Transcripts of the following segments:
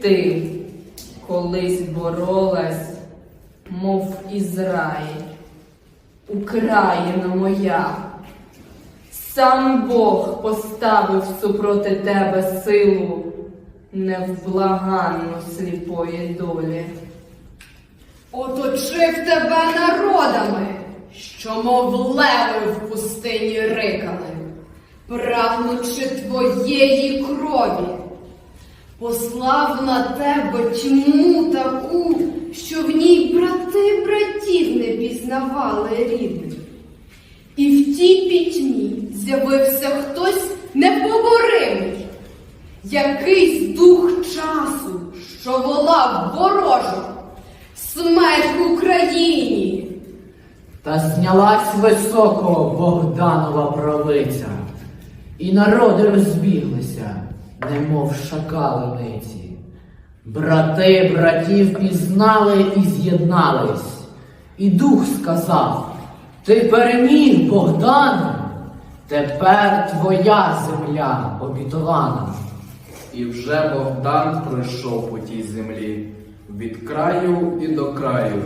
Ти колись боролась, мов Ізраїль, Україна моя. Сам Бог поставив супроти тебе силу невблаганну сліпої долі. Оточив тебе народами, що мов леви в пустині рикали, прагнучи твоєї крові, послав на тебе тьму таку, що в ній брати братів не пізнавали рідних. І в тій пітьмі з'явився хтось непоборимий, якийсь дух часу, що волав ворожо, смерть Україні. Та знялась високо Богданова правиця, і народи розбіглися, немов шакалиниці. Брати братів пізнали і з'єднались, і дух сказав: Ти переміг, Богдане, тепер твоя земля обітована. І вже Богдан пройшов по тій землі від краю і до краю.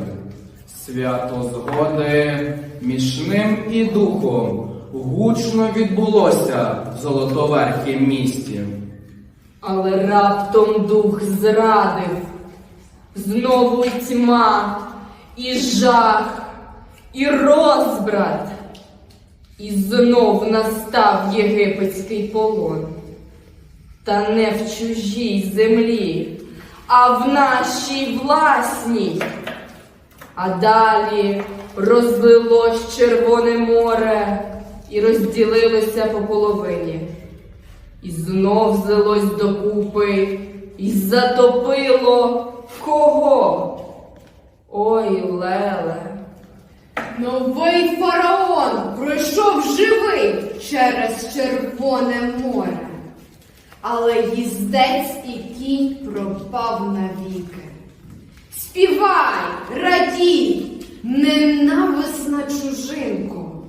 Свято згоди між ним і духом гучно відбулося в Золотоверхім місті. Але раптом дух зрадив, знову й тьма, і жах, і розбрат. І знов настав єгипетський полон. Та не в чужій землі, а в нашій власній. А далі розлилось Червоне море і розділилося по половині. І знов взялось докупи, і затопило кого? Ой, Леле. Новий фараон пройшов живий через Червоне море, але їздець і кінь пропав навіки. Співай, радій, ненависна чужинко,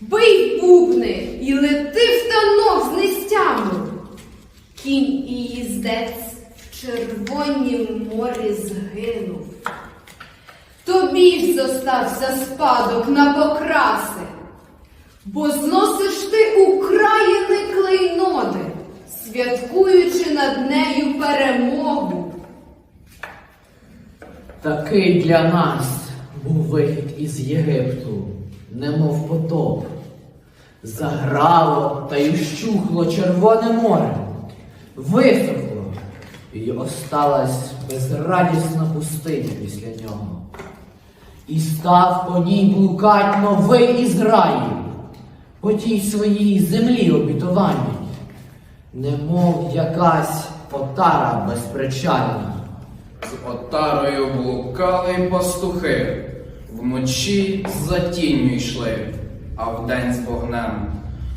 бий бубни і лети в танок з нестями. Кінь і їздець в червонім морі згинув. Тобі ж зостався спадок на покраси, бо зносиш ти України клейноди, святкуючи над нею перемогу. Такий для нас був вихід із Єгипту, немов потоп. Заграло та й ущухло Червоне море, висохло, і осталась безрадісна пустиня після нього. І став по ній блукать новий Ізраїль, по тій своїй землі обітованій, немов якась отара безпричальна. З отарою блукали пастухи, вночі за тінню йшли, а вдень з вогнем.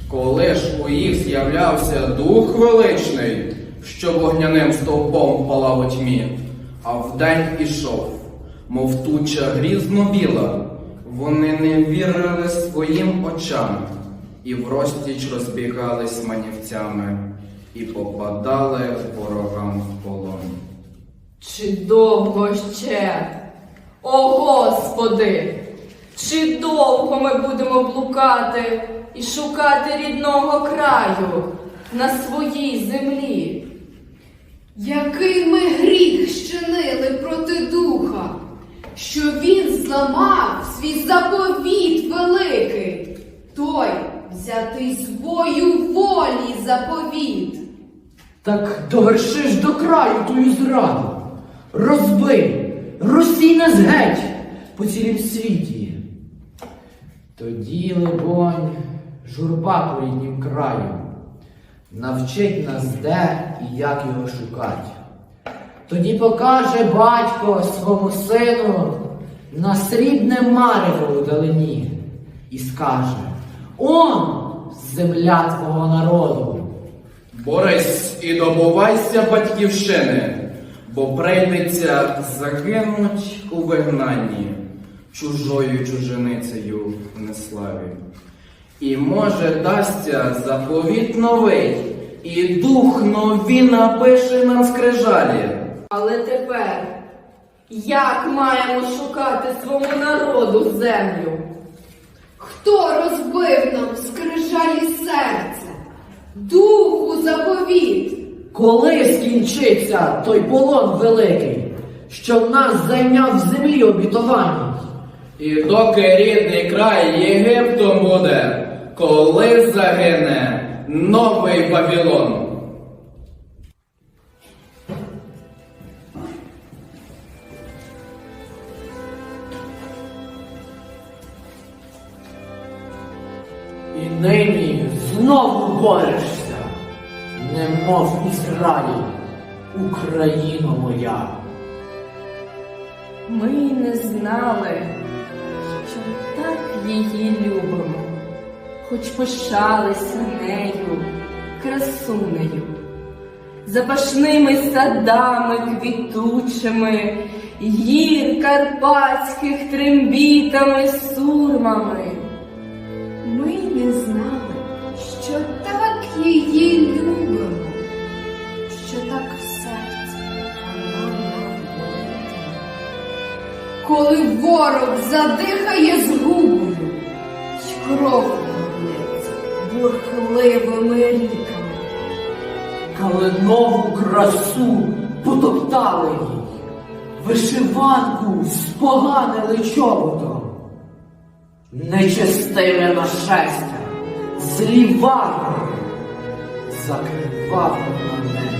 Коли ж у їх з'являвся дух величний, що вогняним стовпом палав у тьмі, а вдень ішов, мов туча грізно біла, вони не вірили своїм очам, і врозтіч розбігались манівцями, і попадали ворогам в полон. Чи довго ще? О Господи! Чи довго ми будемо блукати і шукати рідного краю на своїй землі? Який ми гріх щинили проти духа, що він зламав свій заповіт великий, той взятий з бою волі заповіт. Так доверши ж до краю тую зраду, розбий, розсій нас геть по цілім світі. Тоді, либонь, журба по ріднім краю, навчить нас де і як його шукать. Тоді покаже батько свому сину на срібне марево у далині і скаже: Он земля твого народу. Борись і добувайся батьківщини, бо прийдеться загинуть у вигнанні чужою чужиницею в неславі. І може дасться заповіт новий і дух нові напише нам скрижалі. Але тепер як маємо шукати свому народу землю? Хто розбив нам скрижалі серця? Духу заповіт! Коли скінчиться той полон великий, що нас зайняв в землі обітованій? І доки рідний край Єгиптом буде, коли загине новий Вавилон. І нині знову борешся, немов Ізраїль, Україно моя. Ми й не знали, її любимо, хоч пишалися нею, красунею, запашними садами квітучими, гір карпатських трембітами, сурмами. Ми не знали, що так її любимо, що так в серці вона нам. Коли ворог задихає й кров лється бурхливими ріками. Калинову красу потоптали їй, вишиванку споганили чоботом. Нечестиве нашестя, злі варвари, закривали мене.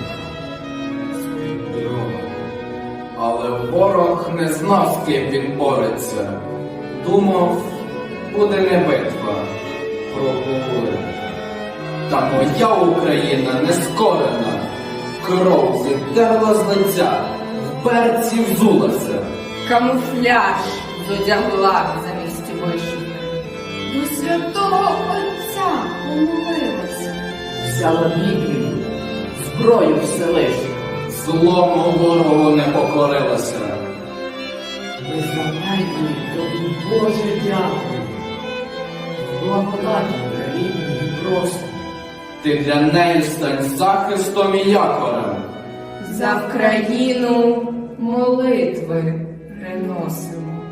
Але ворог не знав, з ким він бореться. Думав, буде не битва, прогули. Та моя Україна не скорена, кров зітерла з лиця, в берці взулася. Камуфляж зодягла замість вишивки. До святого Отця помолилася. Взяла Біблію, зброю Всевишнього. Злому ворогу не покорилася. Визнавайте тобі, Боже, дякую. Благодаті рідні і просто. Ти для неї стань захистом і якорем. За Вкраїну молитви приносимо.